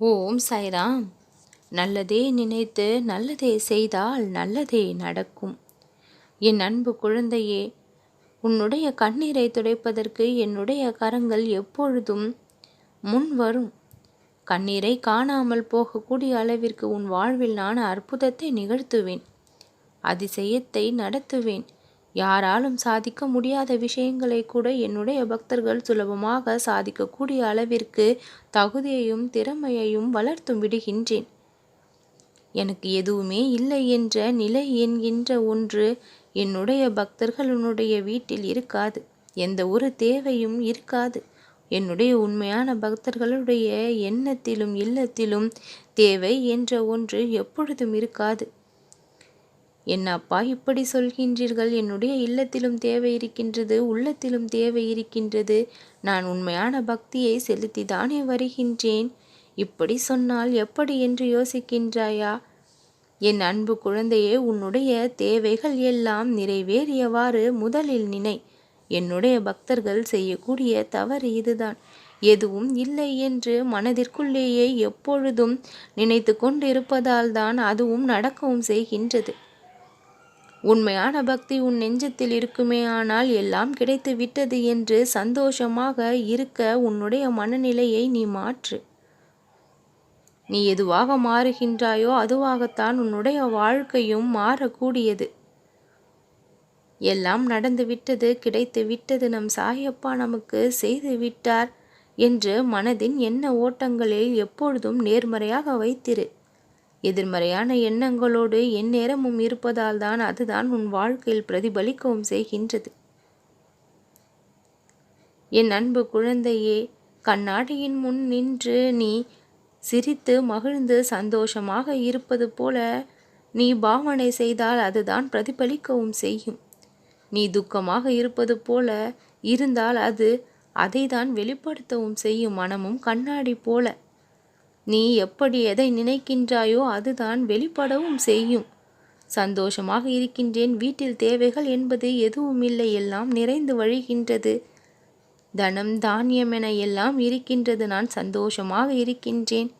ஓம் சாய்ராம். நல்லதே நினைத்து நல்லதே செய்தால் நல்லதே நடக்கும். என் அன்பு குழந்தையே உன்னுடைய கண்ணீரை துடைப்பதற்கு என்னுடைய கரங்கள் எப்பொழுதும் முன் வரும் கண்ணீரை காணாமல் போகக்கூடிய அளவிற்கு உன் வாழ்வில் நான் அற்புதத்தை நிகழ்த்துவேன். அதிசயத்தை நடத்துவேன். யாராலும் சாதிக்க முடியாத விஷயங்களை கூட என்னுடைய பக்தர்கள் சுலபமாக சாதிக்கக்கூடிய அளவிற்கு தகுதியையும் திறமையையும் வளர்த்தும் விடுகின்றேன். எனக்கு எதுவுமே இல்லை என்ற நிலை என்கின்ற ஒன்று என்னுடைய பக்தர்களுடைய வீட்டில் இருக்காது. எந்த ஒரு தேவையும் இருக்காது. என்னுடைய உண்மையான பக்தர்களுடைய எண்ணத்திலும் இல்லத்திலும் தேவை என்ற ஒன்று எப்பொழுதும் இருக்காது. என்னப்பா இப்படி சொல்கின்றீர்கள். என்னுடைய இல்லத்திலும் தேவை இருக்கின்றது உள்ளத்திலும் தேவை இருக்கின்றது. நான் உண்மையான பக்தியை செலுத்தி தானே வருகின்றேன். இப்படி சொன்னால் எப்படி என்று யோசிக்கின்றாயா? என் அன்பு குழந்தையே உன்னுடைய தேவைகள் எல்லாம் நிறைவேறியவாறு முதலில் நினை. என்னுடைய பக்தர்கள் செய்யக்கூடிய தவறு இதுதான். எதுவும் இல்லை என்று மனதிற்குள்ளேயே எப்பொழுதும் நினைத்து கொண்டிருப்பதால் தான் அதுவும் நடக்கவும் செய்கின்றது. உண்மையான பக்தி உன் நெஞ்சத்தில் இருக்குமே ஆனால் எல்லாம் கிடைத்து விட்டது என்று சந்தோஷமாக இருக்க உன்னுடைய மனநிலையை நீ மாற்று. நீ எதுவாக மாறுகின்றாயோ அதுவாகத்தான் உன்னுடைய வாழ்க்கையும் மாறக்கூடியது. எல்லாம் நடந்து விட்டது கிடைத்து விட்டது நம் சாயப்பா நமக்கு செய்து விட்டார் என்று மனதின் எண்ண ஓட்டங்களில் எப்பொழுதும் நேர்மறையாக வைத்திரு. எதிர்மறையான எண்ணங்களோடு எந்நேரமும் இருப்பதால் தான் அதுதான் உன் வாழ்க்கையில் பிரதிபலிக்கவும் செய்கின்றது. என் அன்பு குழந்தையே கண்ணாடியின் முன் நின்று நீ சிரித்து மகிழ்ந்து சந்தோஷமாக இருப்பது போல நீ பாவனை செய்தால் அதுதான் பிரதிபலிக்கவும் செய்யும். நீ துக்கமாக இருப்பது போல இருந்தால் அது அதை தான் வெளிப்படுத்தவும் செய்யும் மனமும் கண்ணாடி போல. நீ எப்படி எதை நினைக்கின்றாயோ அதுதான் வெளிப்படவும் செய்யும். சந்தோஷமாக இருக்கின்றேன். வீட்டில் தேவைகள் என்பது எதுவும் இல்லை. எல்லாம் நிறைந்து வழிகின்றது. தனம் தானியம் என எல்லாம் இருக்கின்றது. நான் சந்தோஷமாக இருக்கின்றேன்.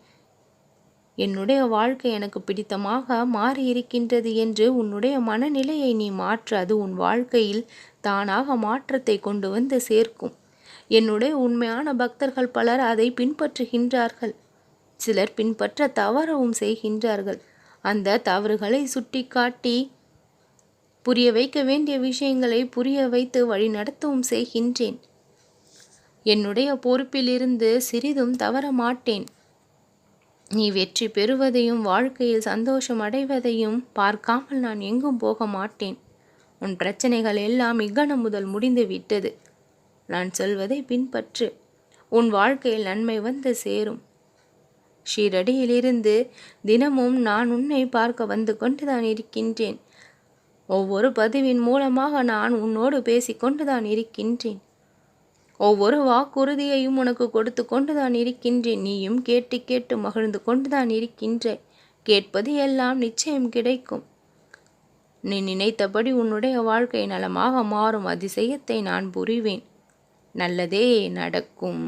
என்னுடைய வாழ்க்கை எனக்கு பிடித்தமாக மாறி இருக்கின்றது என்று உன்னுடைய மனநிலையை நீ மாற்ற. அது உன் வாழ்க்கையில் தானாக மாற்றத்தை கொண்டு வந்து சேர்க்கும். என்னுடைய உண்மையான பக்தர்கள் பலர் அதை பின்பற்றுகின்றார்கள். சிலர் பின்பற்ற தவறவும் செய்கின்றார்கள். அந்த தவறுகளை சுட்டி காட்டி புரிய வைக்க வேண்டிய விஷயங்களை புரிய வைத்து வழிநடத்தவும் செய்கின்றேன். என்னுடைய பொறுப்பிலிருந்து சிறிதும் தவற மாட்டேன். நீ வெற்றி பெறுவதையும் வாழ்க்கையில் சந்தோஷம் அடைவதையும் பார்க்காமல் நான் எங்கும் போக மாட்டேன். உன் பிரச்சனைகள் எல்லாம் இக்கணம் முதல் முடிந்து விட்டது. நான் சொல்வதை பின்பற்று. உன் வாழ்க்கையில் நன்மை வந்து சேரும். ஷீரடியிலிருந்து தினமும் நான் உன்னை பார்க்க வந்து கொண்டுதான் இருக்கின்றேன். ஒவ்வொரு பதிவின் மூலமாக நான் உன்னோடு பேசிக்கொண்டுதான் இருக்கின்றேன். ஒவ்வொரு வாக்குறுதியையும் உனக்கு கொடுத்து கொண்டுதான் இருக்கின்றேன். நீயும் கேட்டு கேட்டு மகிழ்ந்து கொண்டுதான் இருக்கின்றே கேட்பது எல்லாம் நிச்சயம் கிடைக்கும். நீ நினைத்தபடி உன்னுடைய வாழ்க்கை நலமாக மாறும் அதிசயத்தை நான் புரிவேன். நல்லதே நடக்கும்.